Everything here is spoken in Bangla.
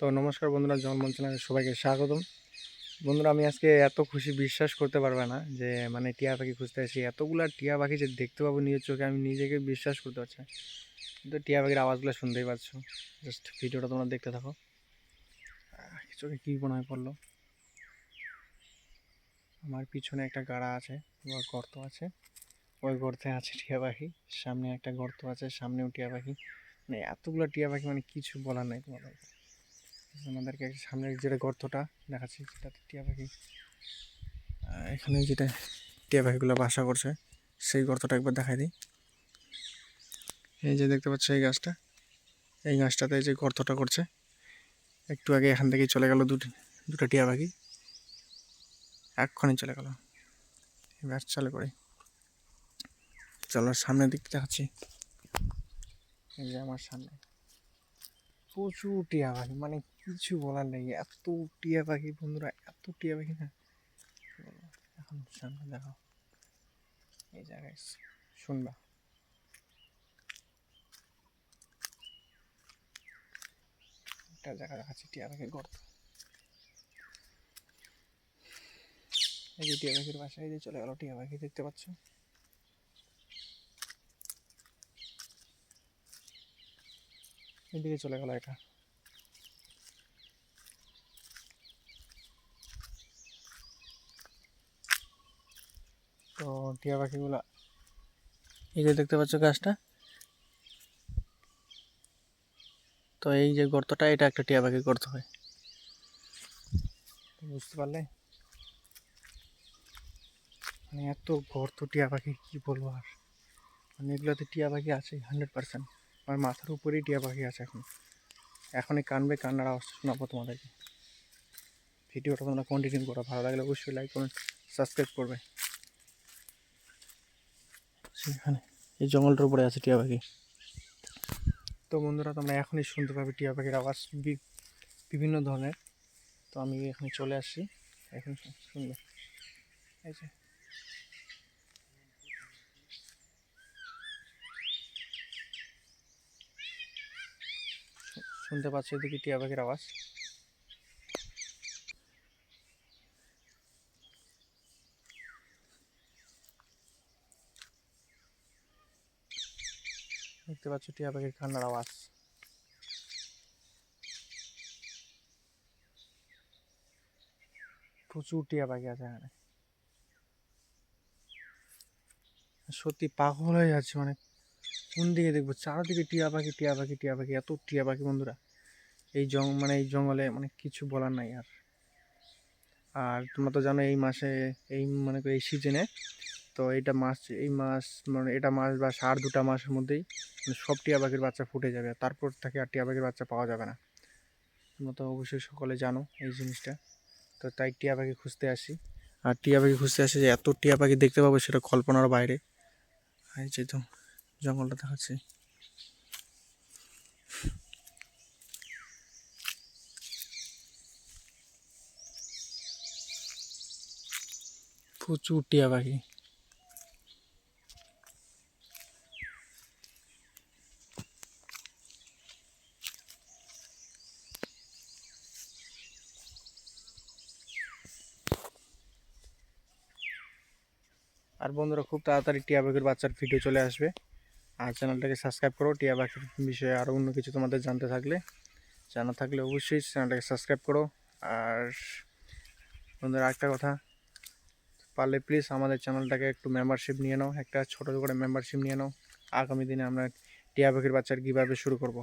তো নমস্কার বন্ধুরা জন্মন চ্যানেলে সবাইকে স্বাগতম। বন্ধুরা, আমি আজকে এত খুশি বিশ্বাস করতে পারবে না যে মানে টিয়া পাখি খুঁজতে আসি এতগুলা টিয়া পাখি যে দেখতে পাবো নিজের চোখে, আমি নিজেকে বিশ্বাস করতে পারছি কিন্তু টিয়া পাখির আওয়াজগুলো শুনতেই পাচ্ছ। জাস্ট ভিডিওটা তোমরা দেখতে থাকো। চোখে কী মনে হয় পড়ল? আমার পিছনে একটা গাড়া আছে, বা গর্ত আছে। ওই গর্তে আছে টিয়া পাখি, সামনে একটা গর্ত আছে, সামনেও টিয়া পাখি। মানে এতগুলো টিয়া পাখি মানে কিছু বলার নাই তোমাদের। আমাদেরকে সামনের যেটা গর্তটা দেখাচ্ছি, সেটাতে টিয়া পাখি। এখানে যেটা টিয়া পাখিগুলো বাসা করছে, সেই গর্তটা একবার দেখাই দিই। এই যে দেখতে পাচ্ছ এই গাছটা, এই গাছটাতে যে গর্তটা করছে, একটু আগে এখান থেকেই চলে গেল দুটো দুটো টিয়া পাখি। এক্ষণে চলে গেল। এবার চালু করে। চলো সামনের দিক দেখাচ্ছি। এই যে আমার সামনে। প্রচুর টিয়া পাখি মানে কিছু বলার নেই। এত টিয়া পাখি, বন্ধুরা, এত টিয়া পাখি না কি এখন সামনে দেখো। এই জায়গায় শুনবা। একটা জায়গা দেখাচ্ছি, টিয়া পাখির গর্ত। এই যে টিয়া পাখির বাসায় যে চলে গেল টিয়া পাখি, দেখতে পাচ্ছ? এদিকে চলে গেল এটা। তো টিয়া পাখিগুলো যে দেখতে পাচ্ছ গাছটা? তো এই যে গর্তটা, এটা একটা টিয়া পাখির গর্ত হয়। বুঝতে পারলে? মানে এত গর্ত টিয়া পাখি, কি বলব আর? মানে এগুলোতে টিয়া পাখি আছে হান্ড্রেড পার্সেন্ট। আমার মাথার উপরেই টিয়া পাখি আছে এখন। এখনই কানবে, কান্নার আওয়াজ শোনাবো তোমাদেরকে। ভিডিওটা তোমরা কন্টিনিউ করো। ভালো লাগলে অবশ্যই লাইক কমেন্ট সাবস্ক্রাইব করবে। সেখানে এই জঙ্গলটার উপরে আছে টিয়া পাখি। তো বন্ধুরা, তোমরা এখনই শুনতে পাবে টিয়া পাখির আওয়াজ বিভিন্ন ধরনের। তো আমি এখানে চলে আসছি। এখন শুনবে। শুনতে পাচ্ছি এদিকে টিয়া পাখির আওয়াজ? দেখতে পাচ্ছ টিয়া পাখির কান্নার আওয়াজ। প্রচুর টিয়া পাখি আছে এখানে। সত্যি পাগল হয়ে যাচ্ছে মানে। কোন দিকে দেখব, চারদিকে টিয়া পাখি টিয়া পাখি টিয়া পাখি, এত টিয়া পাখি বন্ধুরা। এই জং মানে এই জঙ্গলে মানে কিছু বলার নাই আর। আর তোমরা তো জানো এই মাসে, এই মানে এই সিজনে তো এইটা মাস এই মাস মানে এটা মাস বা সার দুটা মাসের মধ্যেই মানে সব টিয়া পাখির বাচ্চা ফুটে যাবে তারপর থেকে আর টিয়া পাখির বাচ্চা পাওয়া যাবে না। তোমরা তো অবশ্যই সকলে জানো এই জিনিসটা। তো তাই টিয়া পাখি খুঁজতে আসি। আর টিয়া পাখি খুঁজতে আসি যে এত টিয়া পাখি দেখতে পাবো সেটা কল্পনার বাইরে। এই যে তো জঙ্গলটা দেখাচ্ছি। প্রচুর টিয়া পাখি। আর বন্ধুরা, খুব তাড়াতাড়ি টিয়া পাখির বাচ্চার ভিডিও চলে আসবে। আর চ্যানেলটাকে সাবস্ক্রাইব করো, টিয়া পাখির বিষয়ে আরও অন্য কিছু তোমাদের জানতে থাকলে। জানা থাকলে অবশ্যই চ্যানেলটাকে সাবস্ক্রাইব করো। আর বন্ধুরা একটা কথা, পারলে প্লিজ আমাদের চ্যানেলটাকে একটু মেম্বারশিপ নিয়ে নাও। একটা ছোটো করে মেম্বারশিপ নিয়ে নাও। আগামী দিনে আমরা টিয়া পাখির বাচ্চার কীভাবে শুরু করব।